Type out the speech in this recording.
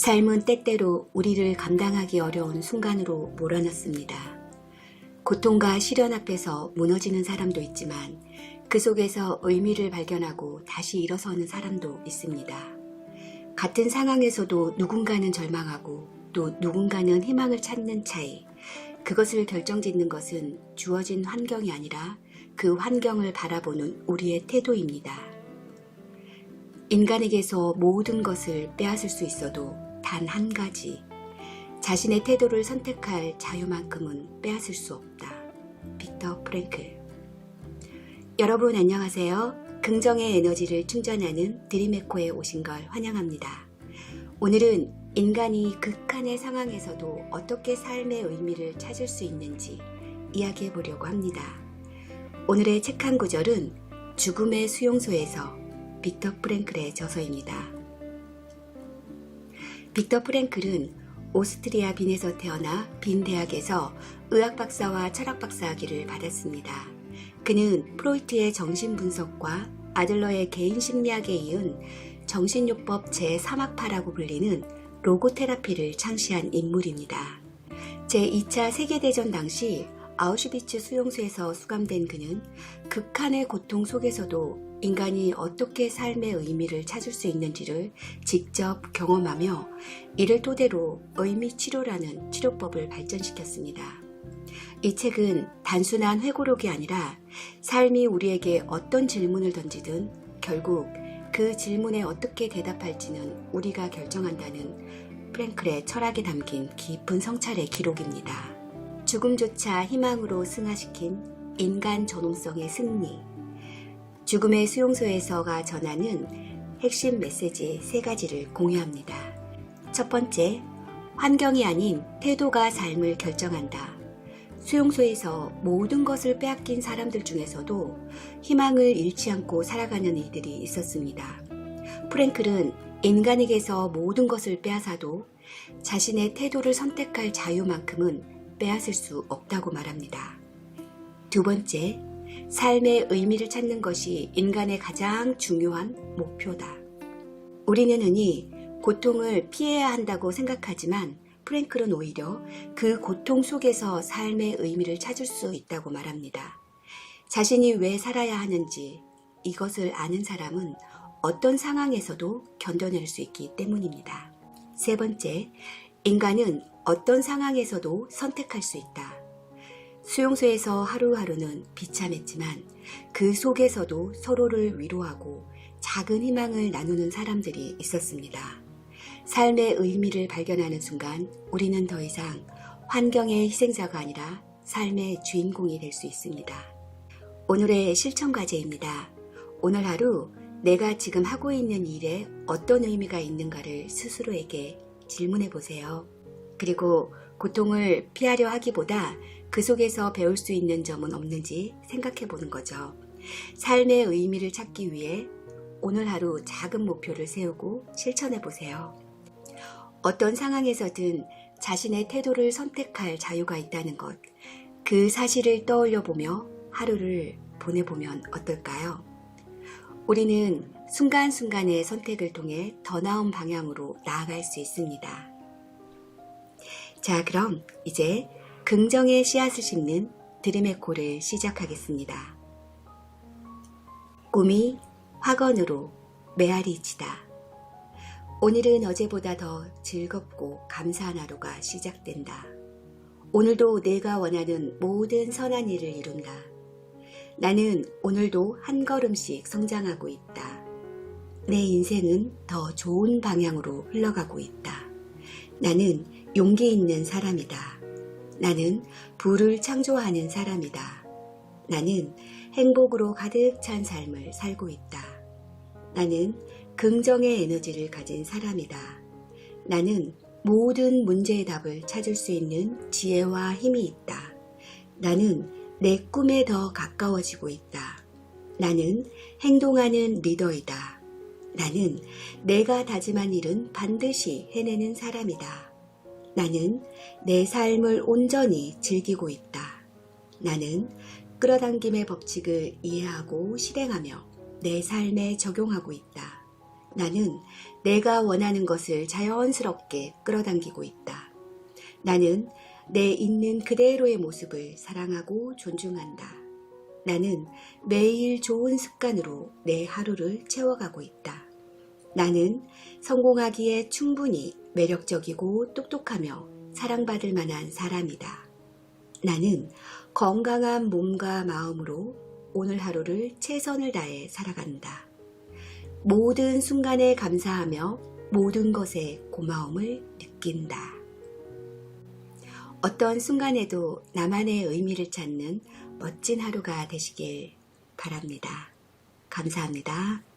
삶은 때때로 우리를 감당하기 어려운 순간으로 몰아넣습니다. 고통과 시련 앞에서 무너지는 사람도 있지만 그 속에서 의미를 발견하고 다시 일어서는 사람도 있습니다. 같은 상황에서도 누군가는 절망하고 또 누군가는 희망을 찾는 차이. 그것을 결정짓는 것은 주어진 환경이 아니라 그 환경을 바라보는 우리의 태도입니다. 인간에게서 모든 것을 빼앗을 수 있어도 단 한 가지. 자신의 태도를 선택할 자유만큼은 빼앗을 수 없다. 빅터 프랭클. 여러분 안녕하세요. 긍정의 에너지를 충전하는 드림에코에 오신 걸 환영합니다. 오늘은 인간이 극한의 상황에서도 어떻게 삶의 의미를 찾을 수 있는지 이야기해 보려고 합니다. 오늘의 책 한 구절은 죽음의 수용소에서 빅터 프랭클의 저서입니다. 빅터 프랭클은 오스트리아 빈에서 태어나 빈 대학에서 의학 박사와 철학 박사 학위를 받았습니다. 그는 프로이트의 정신분석과 아들러의 개인 심리학에 이은 정신요법 제3학파라고 불리는 로고테라피를 창시한 인물입니다. 제2차 세계대전 당시 아우슈비츠 수용소에서 수감된 그는 극한의 고통 속에서도 인간이 어떻게 삶의 의미를 찾을 수 있는지를 직접 경험하며 이를 토대로 의미 치료라는 치료법을 발전시켰습니다. 이 책은 단순한 회고록이 아니라 삶이 우리에게 어떤 질문을 던지든 결국 그 질문에 어떻게 대답할지는 우리가 결정한다는 프랭클의 철학이 담긴 깊은 성찰의 기록입니다. 죽음조차 희망으로 승화시킨 인간 전홍성의 승리. 죽음의 수용소에서가 전하는 핵심 메시지 세 가지를 공유합니다. 첫 번째, 환경이 아닌 태도가 삶을 결정한다. 수용소에서 모든 것을 빼앗긴 사람들 중에서도 희망을 잃지 않고 살아가는 이들이 있었습니다. 프랭클은 인간에게서 모든 것을 빼앗아도 자신의 태도를 선택할 자유만큼은 빼앗을 수 없다고 말합니다. 두 번째, 삶의 의미를 찾는 것이 인간의 가장 중요한 목표다. 우리는 흔히 고통을 피해야 한다고 생각하지만 프랭클은 오히려 그 고통 속에서 삶의 의미를 찾을 수 있다고 말합니다. 자신이 왜 살아야 하는지 이것을 아는 사람은 어떤 상황에서도 견뎌낼 수 있기 때문입니다. 세 번째, 인간은 어떤 상황에서도 선택할 수 있다. 수용소에서 하루하루는 비참했지만 그 속에서도 서로를 위로하고 작은 희망을 나누는 사람들이 있었습니다. 삶의 의미를 발견하는 순간 우리는 더 이상 환경의 희생자가 아니라 삶의 주인공이 될 수 있습니다. 오늘의 실천 과제입니다. 오늘 하루 내가 지금 하고 있는 일에 어떤 의미가 있는가를 스스로에게 질문해 보세요. 그리고 고통을 피하려 하기보다 그 속에서 배울 수 있는 점은 없는지 생각해 보는 거죠. 삶의 의미를 찾기 위해 오늘 하루 작은 목표를 세우고 실천해 보세요. 어떤 상황에서든 자신의 태도를 선택할 자유가 있다는 것, 그 사실을 떠올려 보며 하루를 보내보면 어떨까요? 우리는 순간순간의 선택을 통해 더 나은 방향으로 나아갈 수 있습니다. 자, 그럼 이제 긍정의 씨앗을 심는 드림의 코를 시작하겠습니다. 꿈이 확언으로 메아리 치다. 오늘은 어제보다 더 즐겁고 감사한 하루가 시작된다. 오늘도 내가 원하는 모든 선한 일을 이룬다. 나는 오늘도 한 걸음씩 성장하고 있다. 내 인생은 더 좋은 방향으로 흘러가고 있다. 나는 용기 있는 사람이다. 나는 부를 창조하는 사람이다. 나는 행복으로 가득 찬 삶을 살고 있다. 나는 긍정의 에너지를 가진 사람이다. 나는 모든 문제의 답을 찾을 수 있는 지혜와 힘이 있다. 나는 내 꿈에 더 가까워지고 있다. 나는 행동하는 리더이다. 나는 내가 다짐한 일은 반드시 해내는 사람이다. 나는 내 삶을 온전히 즐기고 있다. 나는 끌어당김의 법칙을 이해하고 실행하며 내 삶에 적용하고 있다. 나는 내가 원하는 것을 자연스럽게 끌어당기고 있다. 나는 내 있는 그대로의 모습을 사랑하고 존중한다. 나는 매일 좋은 습관으로 내 하루를 채워가고 있다. 나는 성공하기에 충분히 매력적이고 똑똑하며 사랑받을 만한 사람이다. 나는 건강한 몸과 마음으로 오늘 하루를 최선을 다해 살아간다. 모든 순간에 감사하며 모든 것에 고마움을 느낀다. 어떤 순간에도 나만의 의미를 찾는 멋진 하루가 되시길 바랍니다. 감사합니다.